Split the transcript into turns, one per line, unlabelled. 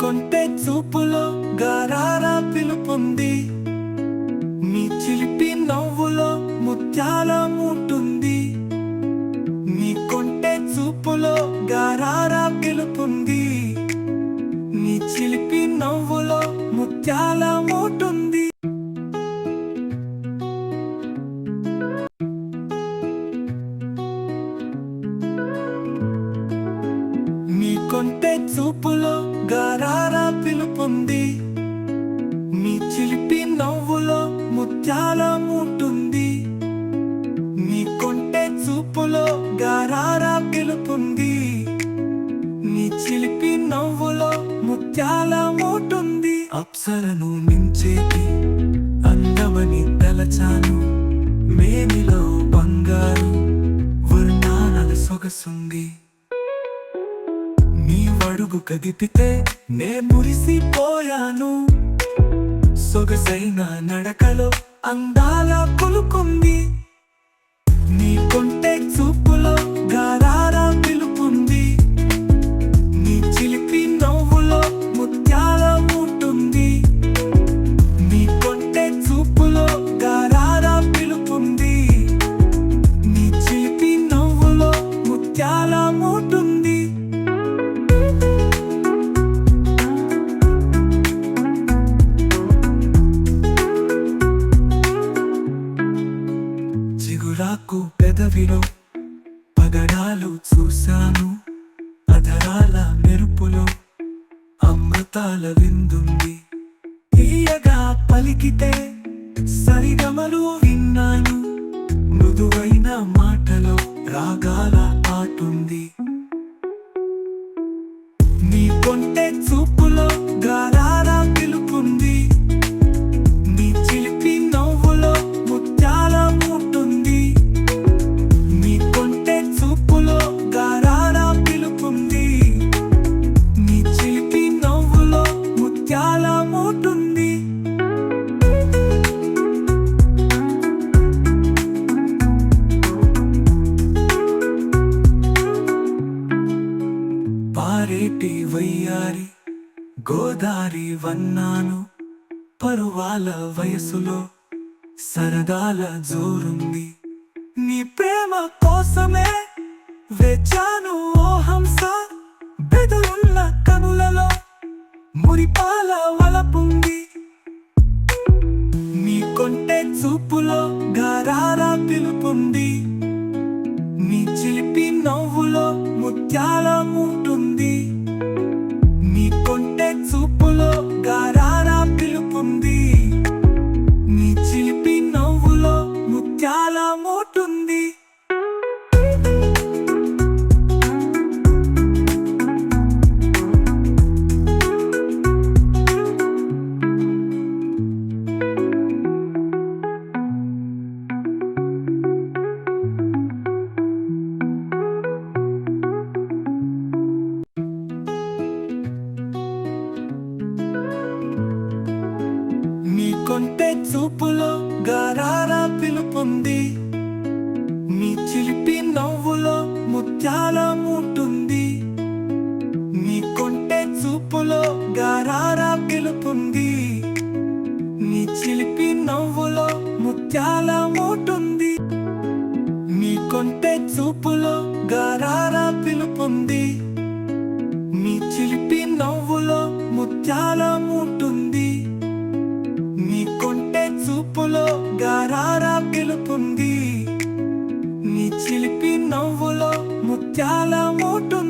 కొంటే చూపులో గారారా పిలుపుంది. కొంటె చూపులో గారారా పిలుపుంది. మీ చిలిపి నవ్వులో ముత్యాల ఉంటుంది మీ కొంటె చూపులో గారారా పిలుపుంది. నీ చిలిపి నవ్వులో ముత్యాల మూటుంది. అప్సరను మించేది వడుగు నే మురిసిపోయాను. సొగసైన నడకలో అందాల కొలుకుంది. నీ కొంటే చూపులో గారారా పిలుపుంది. నీ చిలిపి నవ్వులో ముత్యాల ఉంటుంది నీ కొంటే చూపులో గారారా పిలుపుంది. నీ చిలిపి నవ్వులో ముత్యాల ఉంటుంది చిగురాకు పెదవిలో పగడాలు చూశాను. అధరాల మెరుపులో అమృతాల విందుంది. తీయగా పలికితే సరిగమలు విన్నాను. మృదువైన మాటలో రాగాల ఆటుంది నీ కొంటే పారేటి వయ్యారి గోదారి వన్నాను. పరువాల వయసులో సరదాల జోరుంది. నీ ప్రేమ కోసమే వెచ్చాను ఓ హంస. బెదురున్న కనులలో మురిపాల వలపుంది. నీ కొంటే చూపులో గారారా పిలుపుంది. నీ చిలిపి నవ్వులో ముత్యాల ఉంటుంది ఉంటుంది నీ కొంటె చూపులో గారారా పిలుపుంది. ముత్యాల మూటుంది నీ కొంటె చూపులో గారారా పిలుపుంది. నీ చిలిపి నవ్వులో ముత్యాల మూటుంది. నీ కొంటె చూపులో గారారా పిలుపుంది. నీ చిలిపి నవ్వులో ముత్యాల మూటుంది.